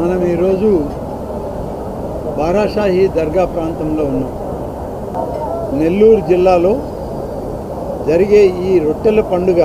మనం ఈరోజు బారాషాహి దర్గా ప్రాంతంలో ఉన్నాం. నెల్లూరు జిల్లాలో జరిగే ఈ రొట్టెల పండుగ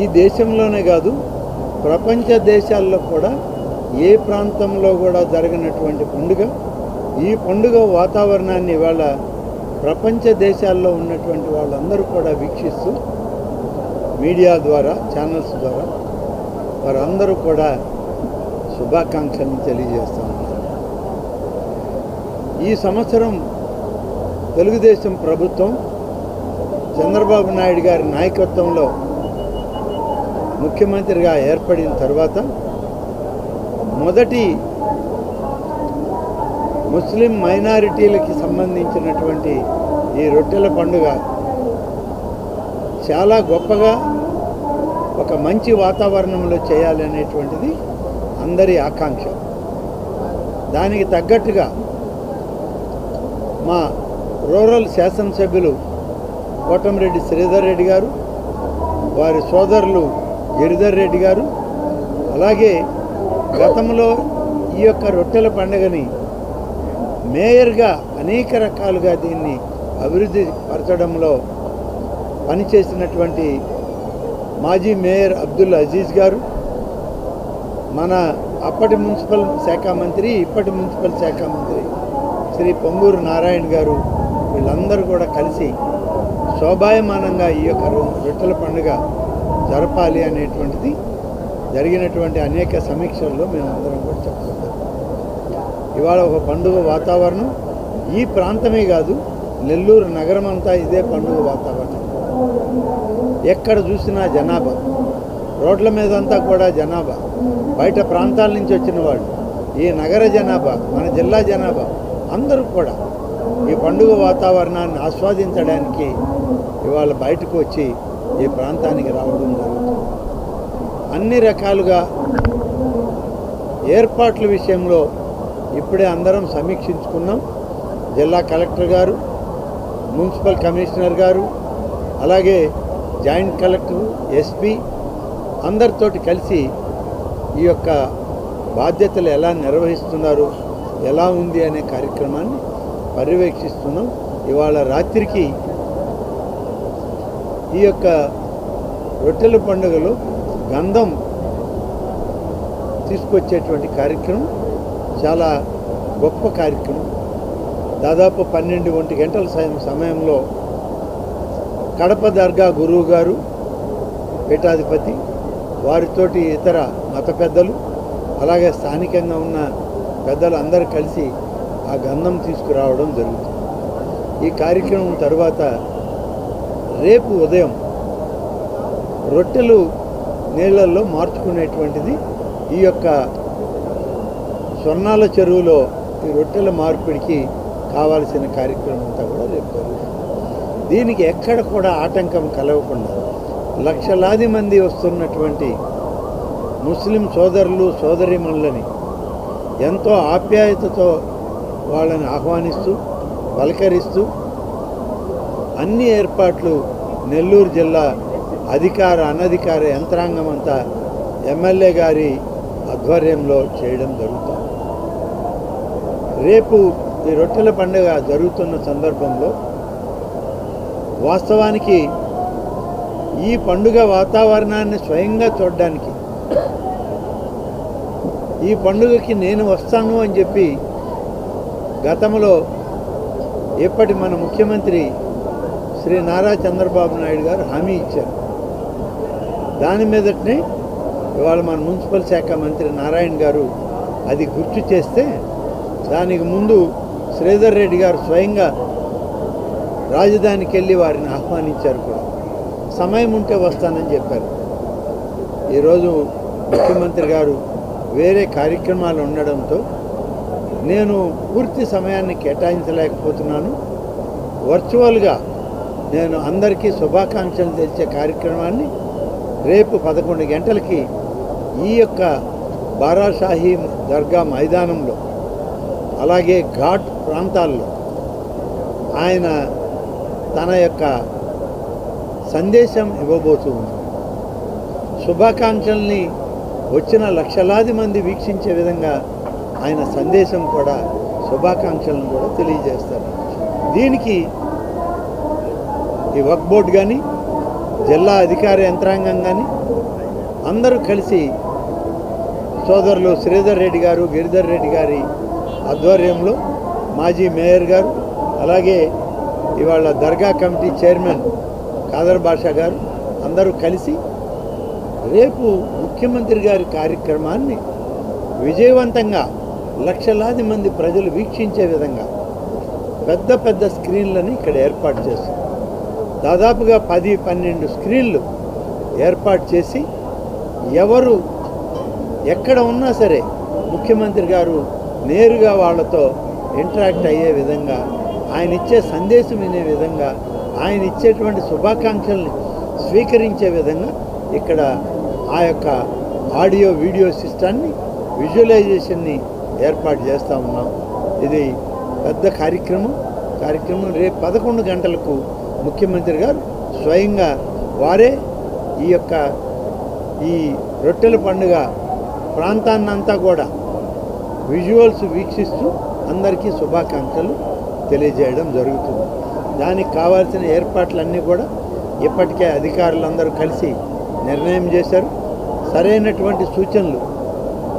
ఈ దేశంలోనే కాదు ప్రపంచ దేశాల్లో కూడా ఏ ప్రాంతంలో కూడా జరగనటువంటి పండుగ. ఈ పండుగ వాతావరణాన్ని ఇవాళ ప్రపంచ దేశాల్లో ఉన్నటువంటి వాళ్ళందరూ కూడా వీక్షిస్తూ మీడియా ద్వారా ఛానల్స్ ద్వారా వారందరూ కూడా శుభాకాంక్షలను తెలియజేస్తాను. ఈ సంవత్సరం తెలుగుదేశం ప్రభుత్వం చంద్రబాబు నాయుడు గారి నాయకత్వంలో ముఖ్యమంత్రిగా ఏర్పడిన తర్వాత మొదటి ముస్లిం మైనారిటీలకి సంబంధించినటువంటి ఈ రొట్టెల పండుగ చాలా గొప్పగా ఒక మంచి వాతావరణంలో చేయాలనేటువంటిది అందరి ఆకాంక్ష. దానికి తగ్గట్టుగా మా రూరల్ శాసనసభ్యులు కోటమిరెడ్డి శ్రీధర్ రెడ్డి గారు వారి సోదరులు గిరిధర్ రెడ్డి గారు అలాగే గతంలో ఈ యొక్క రొట్టెల పండుగని మేయర్గా అనేక రకాలుగా దీన్ని అభివృద్ధి పరచడంలో పనిచేసినటువంటి మాజీ మేయర్ అబ్దుల్ అజీజ్ గారు మన అప్పటి మున్సిపల్ శాఖ మంత్రి ఇప్పటి మున్సిపల్ శాఖ మంత్రి శ్రీ పొంగూరు నారాయణ గారు వీళ్ళందరూ కూడా కలిసి శోభాయమానంగా ఈ యొక్క రొట్టెల పండుగ జరపాలి అనేటువంటిది జరిగినటువంటి అనేక సమీక్షల్లో మేమందరం కూడా చెప్పుకుంటాం. ఇవాళ ఒక పండుగ వాతావరణం ఈ ప్రాంతమే కాదు నెల్లూరు నగరం అంతా ఇదే పండుగ వాతావరణం. ఎక్కడ చూసినా జనాభా. రోడ్ల మీద అంతా కూడా జనాభా. బయట ప్రాంతాల నుంచి వచ్చిన వాళ్ళు ఈ నగర జనాభా మన జిల్లా జనాభా అందరూ కూడా ఈ పండుగ వాతావరణాన్ని ఆస్వాదించడానికి ఇవాళ బయటకు వచ్చి ఈ ప్రాంతానికి రావడం జరుగుతుంది. అన్ని రకాలుగా ఏర్పాట్ల విషయంలో ఇప్పుడే అందరం సమీక్షించుకున్నాం. జిల్లా కలెక్టర్ గారు మున్సిపల్ కమిషనర్ గారు అలాగే జాయింట్ కలెక్టర్ ఎస్పీ అందరితోటి కలిసి ఈ యొక్క బాధ్యతలు ఎలా నిర్వహిస్తున్నారు ఎలా ఉంది అనే కార్యక్రమాన్ని పర్యవేక్షిస్తున్నాం. ఇవాళ రాత్రికి ఈ యొక్క రొట్టెల పండుగలో గంధం తీసుకొచ్చేటువంటి కార్యక్రమం చాలా గొప్ప కార్యక్రమం. దాదాపు పన్నెండు ఒంటి గంటల సమ- సమయంలో కడప దర్గా గురువు గారు పీఠాధిపతి వారితోటి ఇతర మత పెద్దలు అలాగే స్థానికంగా ఉన్న పెద్దలు అందరూ కలిసి ఆ గంధం తీసుకురావడం జరుగుతుంది. ఈ కార్యక్రమం తర్వాత రేపు ఉదయం రొట్టెలు నీళ్ళల్లో మార్చుకునేటువంటిది ఈ యొక్క స్వర్ణాల చెరువులో ఈ రొట్టెల మార్పిడికి కావాల్సిన కార్యక్రమం అంతా కూడా రేపు జరుగుతుంది. దీనికి ఎక్కడ కూడా ఆటంకం కలగకుండా లక్షలాది మంది వస్తున్నటువంటి ముస్లిం సోదరులు సోదరిమణులని ఎంతో ఆప్యాయతతో వాళ్ళని ఆహ్వానిస్తూ పలకరిస్తూ అన్ని ఏర్పాట్లు నెల్లూరు జిల్లా అధికార అనధికార యంత్రాంగం అంతా ఎమ్మెల్యే గారి ఆధ్వర్యంలో చేయడం జరుగుతుంది. రేపు ఈ రొట్టెల పండుగ జరుగుతున్న సందర్భంలో వాస్తవానికి ఈ పండుగ వాతావరణాన్ని స్వయంగా చూడడానికి. ఈ పండుగకి నేను వస్తాను అని చెప్పి గతంలో ఇప్పటి మన ముఖ్యమంత్రి శ్రీ నారా చంద్రబాబు నాయుడు గారు హామీ ఇచ్చారు. దాని మీదటనే ఇవాళ మన మున్సిపల్ శాఖ మంత్రి నారాయణ గారు అది గుర్తు చేస్తే దానికి ముందు శ్రీధర్ రెడ్డి గారు స్వయంగా రాజధానికి వెళ్ళి వారిని ఆహ్వానించారు కూడా. సమయం ఉంటే వస్తానని చెప్పారు. ఈరోజు ముఖ్యమంత్రి గారు వేరే కార్యక్రమాలు ఉండడంతో నేను పూర్తి సమయాన్ని కేటాయించలేకపోతున్నాను. వర్చువల్గా నేను అందరికీ శుభాకాంక్షలు తెచ్చే కార్యక్రమాన్ని రేపు పదకొండు గంటలకి ఈ యొక్క బారాషాహి దర్గా మైదానంలో అలాగే ఘాట్ ప్రాంతాల్లో ఆయన తన యొక్క సందేశం ఇవ్వబోతూ ఉంది. శుభాకాంక్షల్ని వచ్చిన లక్షలాది మంది వీక్షించే విధంగా ఆయన సందేశం కూడా శుభాకాంక్షలను కూడా తెలియజేస్తారు. దీనికి ఈ వర్క్ బోర్డు కానీ జిల్లా అధికార యంత్రాంగం కానీ అందరూ కలిసి సోదరులు శ్రీధర్ రెడ్డి గారు గిరిధర్ రెడ్డి గారి ఆధ్వర్యంలో మాజీ మేయర్ గారు అలాగే ఇవాళ దర్గా కమిటీ చైర్మన్ కాదర్ బాషా గారు అందరూ కలిసి రేపు ముఖ్యమంత్రి గారి కార్యక్రమాన్ని విజయవంతంగా లక్షలాది మంది ప్రజలు వీక్షించే విధంగా పెద్ద పెద్ద స్క్రీన్లని ఇక్కడ ఏర్పాటు చేస్తాం దాదాపుగా పది పన్నెండు స్క్రీన్లు ఏర్పాటు చేసి ఎవరు ఎక్కడ ఉన్నా సరే ముఖ్యమంత్రి గారు నేరుగా వాళ్ళతో ఇంటరాక్ట్ అయ్యే విధంగా ఆయన ఇచ్చే సందేశం వినే విధంగా ఆయన ఇచ్చేటువంటి శుభాకాంక్షల్ని స్వీకరించే విధంగా ఇక్కడ ఆ యొక్క ఆడియో వీడియో సిస్టాన్ని విజువలైజేషన్ని ఏర్పాటు చేస్తూ ఉన్నాం. ఇది పెద్ద కార్యక్రమం. కార్యక్రమం రేపు పదకొండు గంటలకు ముఖ్యమంత్రి గారు స్వయంగా వారే ఈ యొక్క ఈ రొట్టెల పండుగ ప్రాంతాన్నంతా కూడా విజువల్స్ వీక్షిస్తూ అందరికీ శుభాకాంక్షలు తెలియజేయడం జరుగుతుంది. దానికి కావాల్సిన ఏర్పాట్లన్నీ కూడా ఇప్పటికే అధికారులందరూ కలిసి నిర్ణయం చేశారు. సరైనటువంటి సూచనలు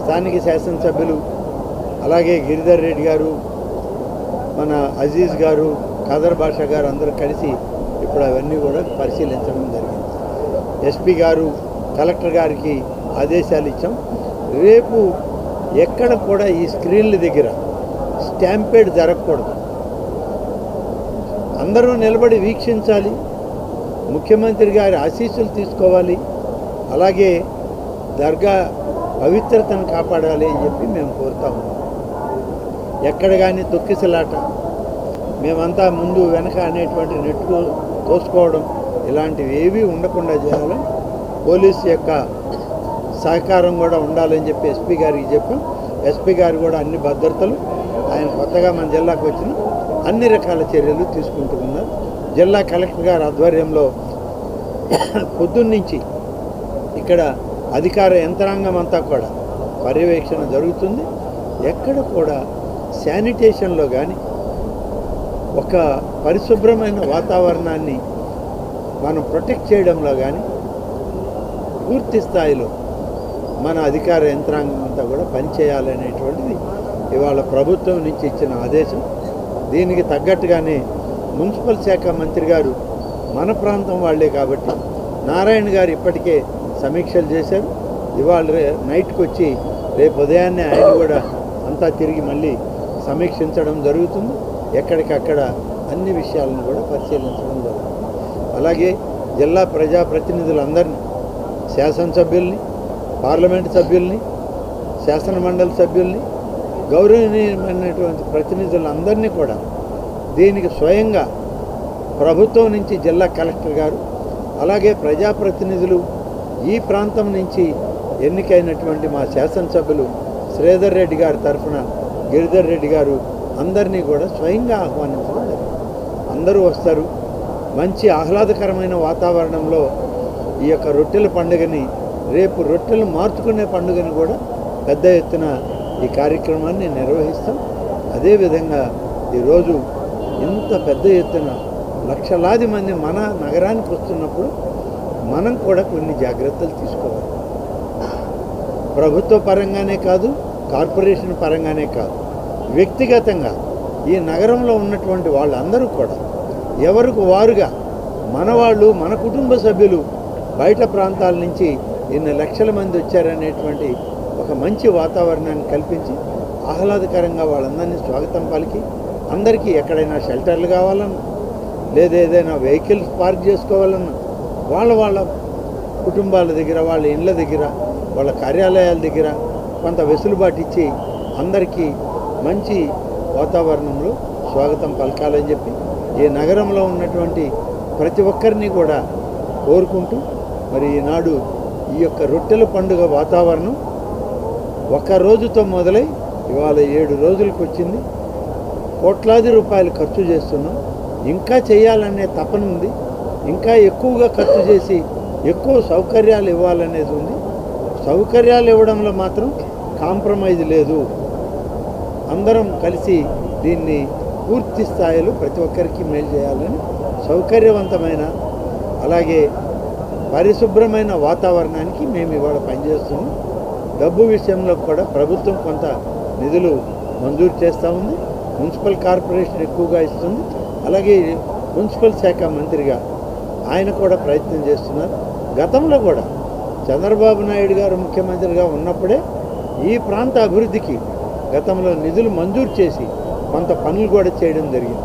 స్థానిక శాసనసభ్యులు అలాగే గిరిధర్ రెడ్డి గారు మన అజీజ్ గారు కదర్ బాషా గారు అందరూ కలిసి ఇప్పుడు అవన్నీ కూడా పరిశీలించడం జరిగింది. ఎస్పీ గారు కలెక్టర్ గారికి ఆదేశాలు ఇచ్చాం. రేపు ఎక్కడ కూడా ఈ స్క్రీన్ల దగ్గర స్టాంపేడ్ జరగకూడదు. అందరూ నిలబడి వీక్షించాలి. ముఖ్యమంత్రి గారి ఆశీస్సులు తీసుకోవాలి. అలాగే దర్గా పవిత్రతను కాపాడాలి అని చెప్పి మేము కోరుతా ఉన్నాం. ఎక్కడ కానీ తొక్కిసలాట మేమంతా ముందు వెనక అనేటువంటి నెట్టు తోసుకోవడం ఇలాంటివి ఏవి ఉండకుండా చేయాలని పోలీస్ యొక్క సహకారం కూడా ఉండాలని చెప్పి ఎస్పీ గారికి చెప్పాం. ఎస్పీ గారు కూడా అన్ని భద్రతలు. ఆయన కొత్తగా మన జిల్లాకు వచ్చిన అన్ని రకాల చర్యలు తీసుకుంటూ ఉన్నారు జిల్లా కలెక్టర్ గారి ఆధ్వర్యంలో పొద్దున్నుంచి ఇక్కడ అధికార యంత్రాంగం అంతా కూడా పర్యవేక్షణ జరుగుతుంది. ఎక్కడ కూడా శానిటేషన్లో కానీ ఒక పరిశుభ్రమైన వాతావరణాన్ని మనం ప్రొటెక్ట్ చేయడంలో కానీ పూర్తి స్థాయిలో మన అధికార యంత్రాంగం అంతా కూడా పనిచేయాలనేటువంటిది ఇవాళ ప్రభుత్వం నుంచి ఇచ్చిన ఆదేశం. దీనికి తగ్గట్టుగానే మున్సిపల్ శాఖ మంత్రి గారు మన ప్రాంతం వాళ్ళే కాబట్టి నారాయణ గారు ఇప్పటికే సమీక్షలు చేశారు. ఇవాళ రే- నైట్కి వచ్చి రేపు ఉదయాన్నే ఆయన కూడా అంతా తిరిగి మళ్ళీ సమీక్షించడం జరుగుతుంది. ఎక్కడికక్కడ అన్ని విషయాలను కూడా పరిశీలించడం జరుగుతుంది. అలాగే జిల్లా ప్రజాప్రతినిధులందరినీ శాసనసభ్యుల్ని పార్లమెంట్ సభ్యుల్ని శాసనమండలి సభ్యుల్ని గౌరవనీయమైనటువంటి ప్రతినిధులందరినీ కూడా దీనికి స్వయంగా ప్రభుత్వం నుంచి జిల్లా కలెక్టర్ గారు అలాగే ప్రజాప్రతినిధులు ఈ ప్రాంతం నుంచి ఎన్నికైనటువంటి మా శాసనసభ్యులు శ్రీధర్ రెడ్డి గారి తరఫున గిరిధర్ రెడ్డి గారు అందరినీ కూడా స్వయంగా ఆహ్వానించడం జరిగింది. అందరూ వస్తారు. మంచి ఆహ్లాదకరమైన వాతావరణంలో ఈ యొక్క రొట్టెల పండుగని రేపు రొట్టెలు మార్చుకునే పండుగని కూడా పెద్ద ఎత్తున ఈ కార్యక్రమాన్ని నిర్వహిస్తాం. అదేవిధంగా ఈరోజు ఇంత పెద్ద ఎత్తున లక్షలాది మంది మన నగరానికి వస్తున్నప్పుడు మనం కూడా కొన్ని జాగ్రత్తలు తీసుకోవాలి. ప్రభుత్వ పరంగానే కాదు కార్పొరేషన్ పరంగానే కాదు వ్యక్తిగతంగా ఈ నగరంలో ఉన్నటువంటి వాళ్ళందరూ కూడా ఎవరికి వారుగా మన వాళ్ళు మన కుటుంబ సభ్యులు బయట ప్రాంతాల నుంచి ఇన్ని లక్షల మంది వచ్చారనేటువంటి ఒక మంచి వాతావరణాన్ని కల్పించి ఆహ్లాదకరంగా వాళ్ళందరినీ స్వాగతం పలికి అందరికీ ఎక్కడైనా షెల్టర్లు కావాలన్నా లేదా ఏదైనా వెహికల్స్ పార్క్ చేసుకోవాలన్నా వాళ్ళ వాళ్ళ కుటుంబాల దగ్గర వాళ్ళ ఇండ్ల దగ్గర వాళ్ళ కార్యాలయాల దగ్గర కొంత వెసులుబాటు ఇచ్చి అందరికీ మంచి వాతావరణంలో స్వాగతం పలకాలని చెప్పి ఈ నగరంలో ఉన్నటువంటి ప్రతి ఒక్కరిని కూడా కోరుకుంటూ మరి ఈనాడు ఈ యొక్క రొట్టెల పండుగ వాతావరణం ఒక రోజుతో మొదలై ఇవాళ ఏడు రోజులకు వచ్చింది. కోట్లాది రూపాయలు ఖర్చు చేస్తున్నాం. ఇంకా చేయాలనే తపన ఉంది. ఇంకా ఎక్కువగా ఖర్చు చేసి ఎక్కువ సౌకర్యాలు ఇవ్వాలనేది ఉంది. సౌకర్యాలు ఇవ్వడంలో మాత్రం కాంప్రమైజ్ లేదు. అందరం కలిసి దీన్ని పూర్తి స్థాయిలో ప్రతి ఒక్కరికి మేలు చేయాలని సౌకర్యవంతమైన అలాగే పరిశుభ్రమైన వాతావరణానికి మేము ఇవాళ పనిచేస్తున్నాం. డబ్బు విషయంలో కూడా ప్రభుత్వం కొంత నిధులు మంజూరు చేస్తూ ఉంది. మున్సిపల్ కార్పొరేషన్ ఎక్కువగా ఇస్తుంది. అలాగే మున్సిపల్ శాఖ మంత్రిగా ఆయన కూడా ప్రయత్నం చేస్తున్నారు. గతంలో కూడా చంద్రబాబు నాయుడు గారు ముఖ్యమంత్రిగా ఉన్నప్పుడే ఈ ప్రాంత అభివృద్ధికి గతంలో నిధులు మంజూరు చేసి కొంత పనులు కూడా చేయడం జరిగింది.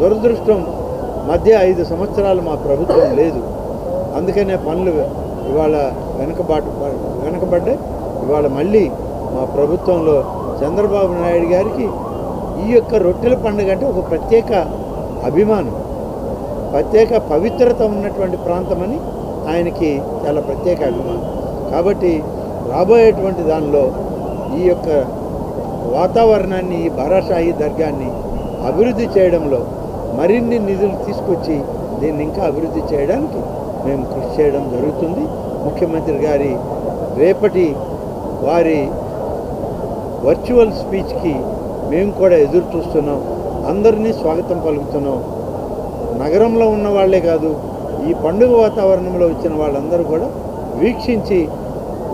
దురదృష్టం మధ్య ఐదు సంవత్సరాలు మా ప్రభుత్వం లేదు. అందుకనే పనులు ఇవాళ వెనకబాటు వెనకబడ్డాయి. ఇవాళ మళ్ళీ మా ప్రభుత్వంలో చంద్రబాబు నాయుడు గారికి ఈ యొక్క రొట్టెల పండుగ అంటే ఒక ప్రత్యేక అభిమానం ప్రత్యేక పవిత్రత ఉన్నటువంటి ప్రాంతమని ఆయనకి చాలా ప్రత్యేక అభిమానం. కాబట్టి రాబోయేటువంటి దానిలో ఈ యొక్క వాతావరణాన్ని ఈ బారాషాహి దర్గాన్ని అభివృద్ధి చేయడంలో మరిన్ని నిధులు తీసుకొచ్చి దీన్ని ఇంకా అభివృద్ధి చేయడానికి మేము కృషి చేయడం జరుగుతుంది. ముఖ్యమంత్రి గారి రేపటి వారి వర్చువల్ స్పీచ్కి మేము కూడా ఎదురు చూస్తున్నాం. అందరినీ స్వాగతం పలుకుతున్నాం. నగరంలో ఉన్న వాళ్ళే కాదు ఈ పండుగ వాతావరణంలో వచ్చిన వాళ్ళందరూ కూడా వీక్షించి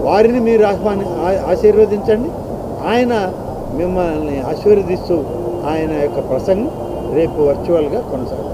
వారిని మీరు ఆహ్వాని ఆశీర్వదించండి. ఆయన మిమ్మల్ని ఆశీర్వదిస్తూ ఆయన యొక్క ప్రసంగం రేపు వర్చువల్గా కొనసాగుతుంది.